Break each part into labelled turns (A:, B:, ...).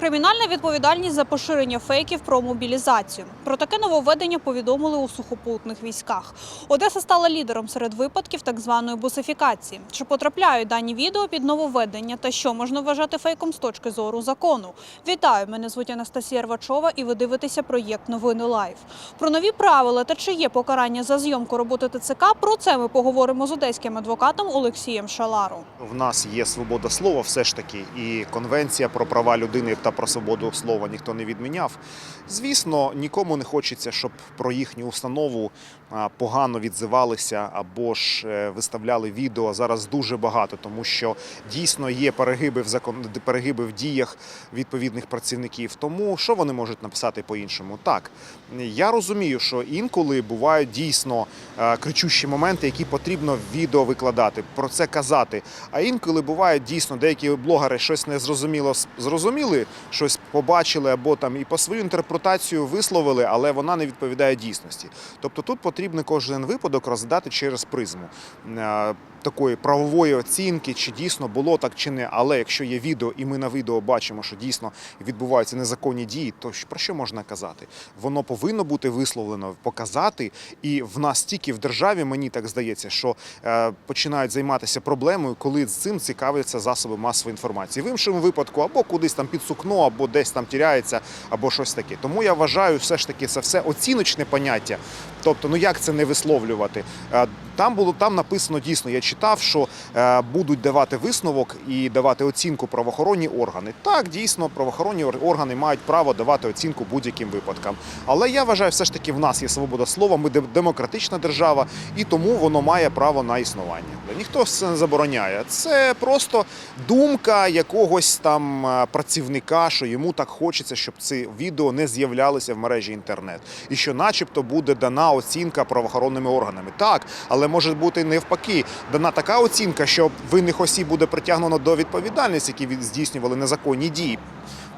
A: Кримінальна відповідальність за поширення фейків про мобілізацію. Про таке нововведення повідомили у сухопутних військах. Одеса стала лідером серед випадків так званої бусифікації. Чи потрапляють дані відео під нововведення та що можна вважати фейком з точки зору закону? Вітаю! Мене звуть Анастасія Рвачова, і ви дивитеся проєкт Новини Лайв. Про нові правила та чи є покарання за зйомку роботи ТЦК. Про це ми поговоримо з одеським адвокатом Олексієм Шаларом.
B: В нас є свобода слова, все ж таки, і конвенція про права людини та про свободу слова ніхто не відміняв. Звісно, нікому не хочеться, щоб про їхню установу погано відзивалися або ж е, виставляли відео. Зараз дуже багато, тому що дійсно є перегиби в закон, перегиби в діях відповідних працівників. Тому що вони можуть написати по-іншому? Так, я розумію, що інколи бувають дійсно е, кричущі моменти, які потрібно в відео викладати, про це казати. А інколи бувають дійсно деякі блогери щось незрозуміло с- зрозуміли, щось побачили або там і по свою інтерпретацію висловили, але вона не відповідає дійсності. Тобто тут потрібно кожен випадок розглядати через призму. е, Такої правової оцінки, чи дійсно було так чи не. Але якщо є відео, і ми на відео бачимо, що дійсно відбуваються незаконні дії, то про що можна казати? Воно повинно бути висловлено, показати. І в нас тільки в державі, мені так здається, що е, починають займатися проблемою, коли з цим цікавляться засоби масової інформації. В іншому випадку або кудись там під сукно, або десь там тіряється, або щось таке. Тому я вважаю, все ж таки, це все оціночне поняття. Тобто, ну як це не висловлювати? Е, Там було там написано дійсно. Я читав, що е, будуть давати висновок і давати оцінку правоохоронні органи. Так, дійсно, правоохоронні органи мають право давати оцінку будь-яким випадкам. Але я вважаю, все ж таки в нас є свобода слова. Ми демократична держава, і тому воно має право на існування. Ніхто це не забороняє. Це просто думка якогось там е, працівника, що йому так хочеться, щоб ці відео не з'являлися в мережі інтернет, і що, начебто, буде дана оцінка правоохоронними органами. Так, але може бути навпаки, дана така оцінка, що винних осіб буде притягнено до відповідальності, які здійснювали незаконні дії.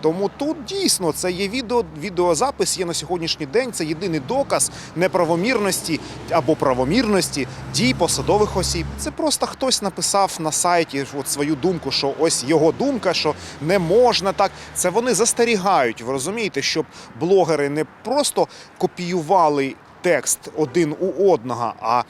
B: Тому тут дійсно це є відео, відеозапис є на сьогоднішній день. Це єдиний доказ неправомірності або правомірності дій посадових осіб. Це просто хтось написав на сайті от свою думку, що ось його думка, що не можна так. Це вони застерігають. Ви розумієте, щоб блогери не просто копіювали. Текст один у одного, а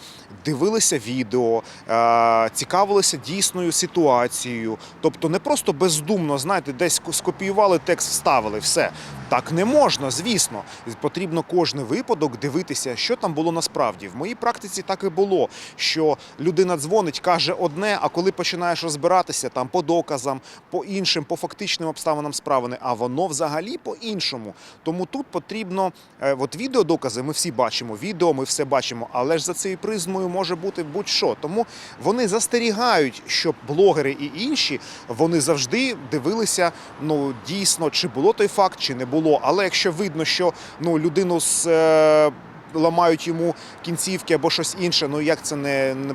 B: дивилися відео, е, цікавилися дійсною ситуацією. Тобто не просто бездумно, знаєте, десь скопіювали текст, вставили, все. Так не можна, звісно. Потрібно кожен випадок дивитися, що там було насправді. В моїй практиці так і було, що людина дзвонить, каже одне, а коли починаєш розбиратися там по доказам, по іншим, по фактичним обставинам справи, а воно взагалі по-іншому. Тому тут потрібно, е, от відеодокази, ми всі бачимо, відео, ми все бачимо, але ж за цією призмою може бути будь-що. Тому вони застерігають, щоб блогери і інші вони завжди дивилися, ну дійсно, чи було той факт, чи не було. Але якщо видно, що ну людину з. Е- Ламають йому кінцівки або щось інше. Ну як це не, не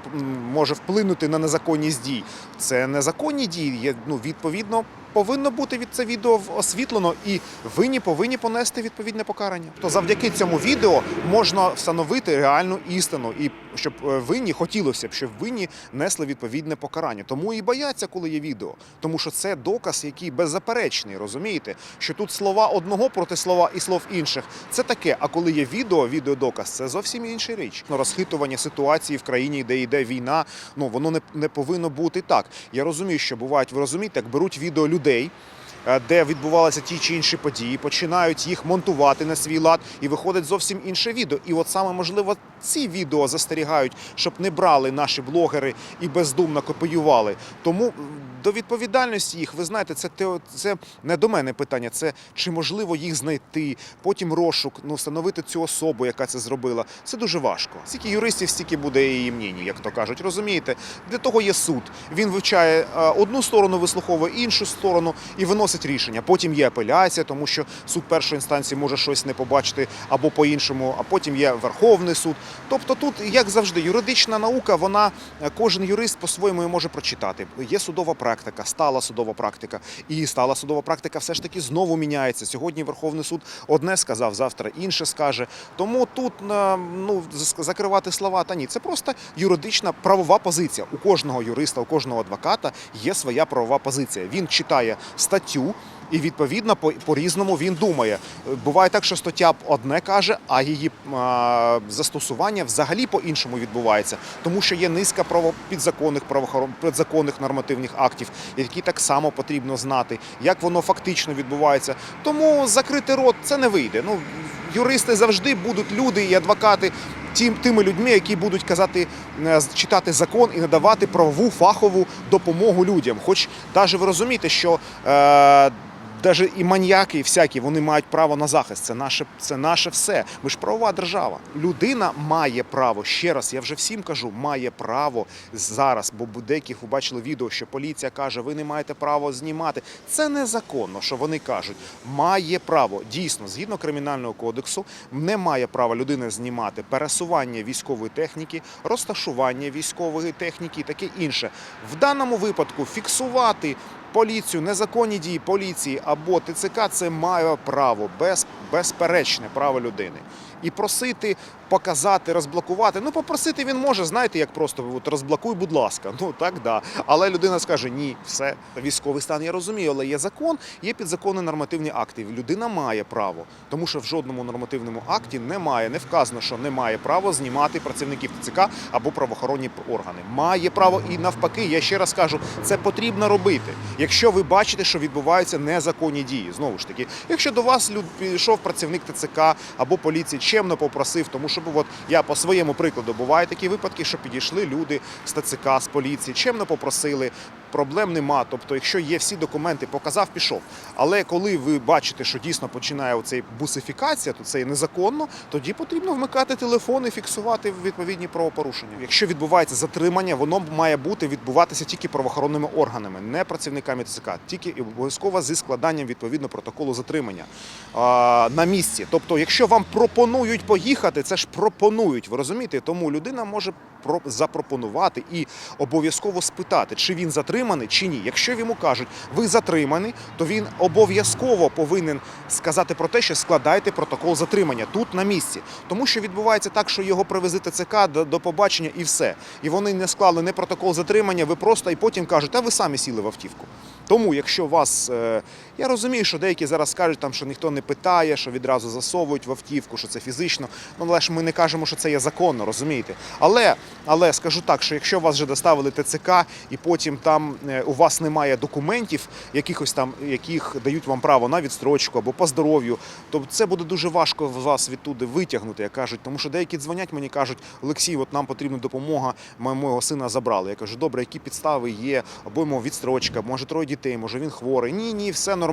B: може вплинути на незаконність дій? Це незаконні дії. Є, ну відповідно повинно бути від це відео освітлено, і винні повинні понести відповідне покарання. То завдяки цьому відео можна встановити реальну істину, і щоб е, винні хотілося б, щоб винні несли відповідне покарання. Тому і бояться, коли є відео, тому що це доказ, який беззаперечний. Розумієте, що тут слова одного проти слова і слов інших. Це таке. А коли є відео, відеодоказ, це зовсім інша річ. Ну, розхитування ситуації в країні, де йде війна, ну воно не, не повинно бути так. Я розумію, що бувають, ви розумієте, як беруть відео людей. Е, Де відбувалися ті чи інші події, починають їх монтувати на свій лад, і виходить зовсім інше відео. І от саме можливо ці відео застерігають, щоб не брали наші блогери і бездумно копіювали. Тому до відповідальності їх, ви знаєте, це це не до мене питання. Це чи можливо їх знайти, потім розшук, ну встановити цю особу, яка це зробила. Це дуже важко. Скільки юристів, стільки буде і мнені, як то кажуть. Розумієте, для того є суд. Він вивчає одну сторону, вислуховує іншу сторону і виносить рішення. Потім є апеляція, тому що суд першої інстанції може щось не побачити або по-іншому, а потім є Верховний суд. Тобто, тут, як завжди, юридична наука, вона е, кожен юрист по-своєму може прочитати. Є судова практика, стала судова практика, і стала судова практика все ж таки знову міняється. Сьогодні Верховний суд одне сказав, завтра інше скаже. Тому тут е, ну закривати слова та ні. Це просто юридична правова позиція. У кожного юриста, у кожного адвоката є своя правова позиція. Він читає статтю. І відповідно по, по-різному він думає. Буває так, що стаття одне каже, а її застосування взагалі по-іншому відбувається, тому що є низка підзаконних підзаконних нормативних актів, які так само потрібно знати, як воно фактично відбувається. Тому закрити рот це не вийде. Ну юристи завжди будуть люди і адвокати. Тим, тими людьми, які будуть казати, е, читати закон і надавати правову фахову допомогу людям. Хоч навіть ви розумієте, що е, навіть і маньяки, і всякі, вони мають право на захист. Це наше, це наше все. Ми ж правова держава. Людина має право. Ще раз, я вже всім кажу, має право зараз, бо деяких ви бачили відео, що поліція каже, ви не маєте права знімати. Це незаконно, що вони кажуть. Має право. Дійсно, згідно кримінального кодексу, не має права людина знімати пересування військової техніки, розташування військової техніки і таке інше. В даному випадку фіксувати поліцію, незаконні дії поліції або ТЦК це має право, без, безперечне право людини. І просити показати, розблокувати. Ну, попросити він може, знаєте, як просто от, розблокуй, будь ласка. Ну так, да. Але людина скаже: ні, все, військовий стан, я розумію, але є закон, є підзаконні нормативні акти. Людина має право, тому що в жодному нормативному акті немає, не вказано, що не має права знімати працівників ТЦК або правоохоронні органи. Має право і навпаки, я ще раз кажу, це потрібно робити. Якщо ви бачите, що відбуваються незаконні дії, знову ж таки, якщо до вас люд підійшов працівник ТЦК або поліції, чемно попросив, тому що от я по своєму прикладу бувають такі випадки, що підійшли люди з ТЦК, з поліції, чемно попросили. Проблем нема. Тобто, якщо є всі документи, показав, пішов. Але коли ви бачите, що дійсно починає оцей бусифікація, то це є незаконно, тоді потрібно вмикати телефон і фіксувати відповідні правопорушення. Якщо відбувається затримання, воно має бути відбуватися тільки правоохоронними органами, не працівниками ТЦК, тільки і обов'язково зі складанням відповідно протоколу затримання а, на місці. Тобто, якщо вам пропонують поїхати, це ж пропонують. Ви розумієте? Тому людина може запропонувати і обов'язково спитати, чи він затриманий, чи ні. Якщо йому кажуть, ви затриманий, то він обов'язково повинен сказати про те, що складайте протокол затримання тут на місці. Тому що відбувається так, що його привезли ТЦК до, до побачення і все. І вони не склали не протокол затримання, ви просто і потім кажуть, а ви самі сіли в автівку. Тому, якщо вас, е, я розумію, що деякі зараз кажуть, там, що ніхто не питає, що відразу засовують в автівку, що це фізично. Ну, але ж ми не кажемо, що це є законно, розумієте? Але, але скажу так, що якщо вас вже доставили ТЦК і потім там е, у вас немає документів, якихось там, яких дають вам право на відстрочку або по здоров'ю, то це буде дуже важко вас відтуди витягнути, як кажуть. Тому що деякі дзвонять мені кажуть, Олексій, от нам потрібна допомога, ми мого сина забрали. Я кажу, добре, які підстави є, або йому відстрочка, може троє дітей, може він хворий. Ні, ні, все нормально.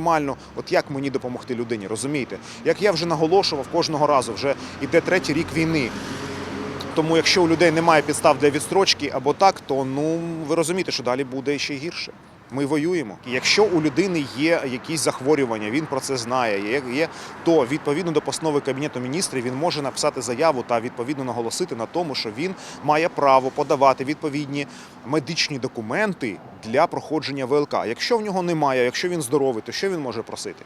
B: От як мені допомогти людині, розумієте? Як я вже наголошував кожного разу, вже йде третій рік війни. Тому якщо у людей немає підстав для відстрочки або так, то ну ви розумієте, що далі буде ще гірше. Ми воюємо. Якщо у людини є якісь захворювання, він про це знає, є, то відповідно до постанови Кабінету міністрів він може написати заяву та відповідно наголосити на тому, що він має право подавати відповідні медичні документи для проходження ВЛК. Якщо в нього немає, якщо він здоровий, то що він може просити?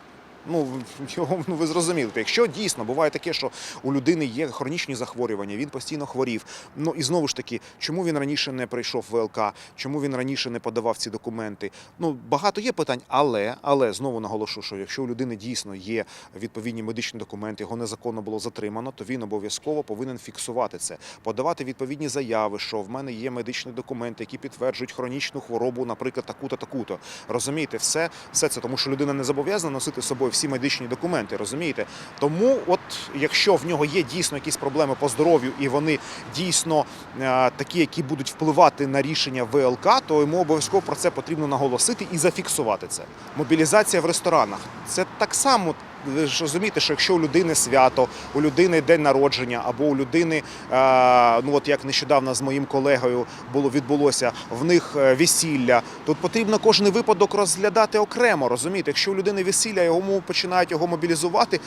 B: Ну, його, ну ви зрозуміли. Якщо дійсно буває таке, що у людини є хронічні захворювання, він постійно хворів. Ну і знову ж таки, чому він раніше не прийшов в ВЛК, чому він раніше не подавав ці документи? Ну багато є питань, але але знову наголошу, що якщо у людини дійсно є відповідні медичні документи, його незаконно було затримано, то він обов'язково повинен фіксувати це, подавати відповідні заяви, що в мене є медичні документи, які підтверджують хронічну хворобу, наприклад, таку-то, таку-то. Розумієте, все, все це тому, що людина не зобов'язана носити з собою всі медичні документи, розумієте? Тому, от якщо в нього є дійсно якісь проблеми по здоров'ю, і вони дійсно е, такі, які будуть впливати на рішення ВЛК, то йому обов'язково про це потрібно наголосити і зафіксувати це. Мобілізація в ресторанах це так само. Ви ж розумієте, що якщо у людини свято, у людини день народження, або у людини, е, ну от як нещодавно з моїм колегою було відбулося, в них е, весілля, тут потрібно кожен випадок розглядати окремо. Розумієте, якщо у людини весілля, йому починають його мобілізувати,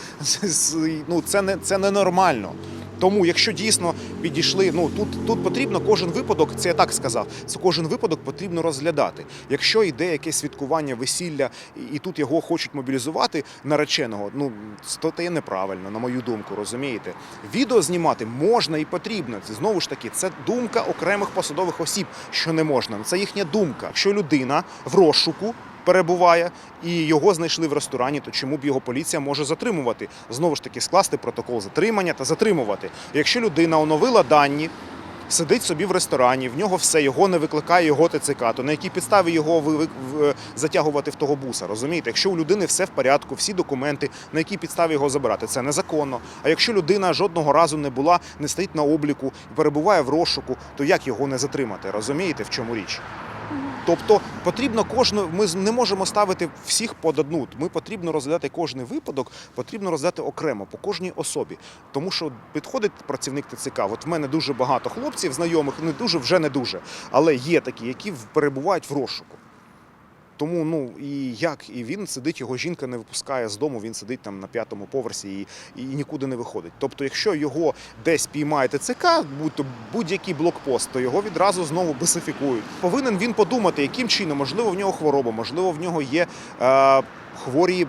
B: ну це не це ненормально. Тому, якщо дійсно підійшли, ну тут, тут потрібно кожен випадок, це я так сказав, це кожен випадок потрібно розглядати. Якщо йде якесь святкування, весілля, і, і тут його хочуть мобілізувати нареченого, ну то є неправильно, на мою думку, розумієте? Відео знімати можна і потрібно. Це знову ж таки, це думка окремих посадових осіб, що не можна. Це їхня думка. Якщо людина в розшуку. перебуває і його знайшли в ресторані, то чому б його поліція може затримувати? Знову ж таки, скласти протокол затримання та затримувати. Якщо людина оновила дані, сидить собі в ресторані, в нього все, його не викликає його ТЦК, то на якій підставі його ви- затягувати в того буса? Розумієте? Якщо у людини все в порядку, всі документи, на якій підставі його забирати, це незаконно. А якщо людина жодного разу не була, не стоїть на обліку і перебуває в розшуку, то як його не затримати? Розумієте, в чому річ? Тобто потрібно кожну, ми не можемо ставити всіх под одну. Ми потрібно розглядати кожний випадок, потрібно розглядати окремо по кожній особі. Тому що підходить працівник ТЦК. От в мене дуже багато хлопців, знайомих, не дуже, вже не дуже, але є такі, які перебувають в розшуку. Тому ну і як, і він сидить, його жінка не випускає з дому, він сидить там на п'ятому поверсі і, і нікуди не виходить. Тобто, якщо його десь піймає ТЦК, будь-то будь-який блокпост, то його відразу знову бисифікують. Повинен він подумати, яким чином, можливо, в нього хвороба, можливо, в нього є е, хворі.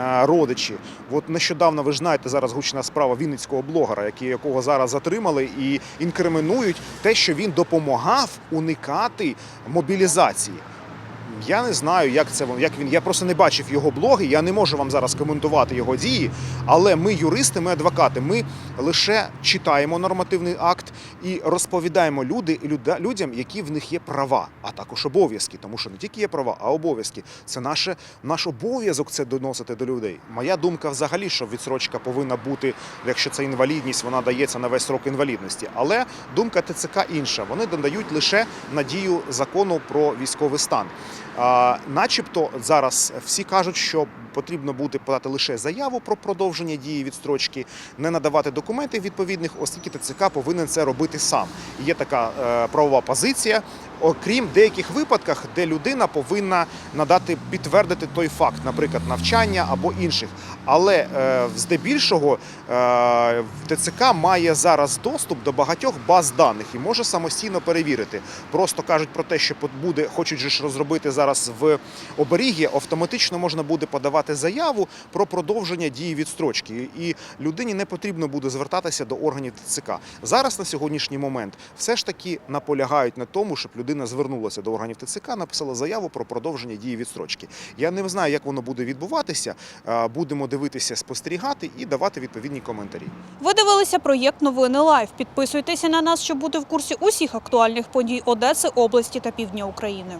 B: е, Родичі, от нещодавно ви ж знаєте зараз гучна справа вінницького блогера, якого зараз затримали і інкримінують те, що він допомагав уникати мобілізації. Я не знаю, як це як він. Я просто не бачив його блоги. Я не можу вам зараз коментувати його дії. Але ми, юристи, ми адвокати, ми лише читаємо нормативний акт і розповідаємо люди, люда- людям, які в них є права, а також обов'язки. Тому що не тільки є права, а обов'язки. Це наше, наш обов'язок це доносити до людей. Моя думка взагалі, що відсрочка повинна бути, якщо це інвалідність, вона дається на весь срок інвалідності. Але думка ТЦК інша. Вони додають лише надію закону про військовий стан. А, начебто зараз всі кажуть, що потрібно буде подати лише заяву про продовження дії відстрочки, не надавати документів відповідних, оскільки ТЦК повинен це робити сам. Є така е, правова позиція. Окрім деяких випадках, де людина повинна надати підтвердити той факт, наприклад, навчання або інших. Але е, здебільшого е, ТЦК має зараз доступ до багатьох баз даних і може самостійно перевірити. Просто кажуть про те, що буде, хочуть ж розробити зараз в оберігі, автоматично можна буде подавати заяву про продовження дії відстрочки. І людині не потрібно буде звертатися до органів ТЦК. Зараз на сьогоднішній момент все ж таки наполягають на тому, щоб людина звернулася до органів ТЦК, написала заяву про продовження дії відстрочки. Я не знаю, як воно буде відбуватися. Е, Будемо дивитися, спостерігати і давати відповідні коментарі.
A: Ви дивилися проєкт Новини Лайв. Підписуйтеся на нас, щоб бути в курсі усіх актуальних подій Одеси, області та півдня України.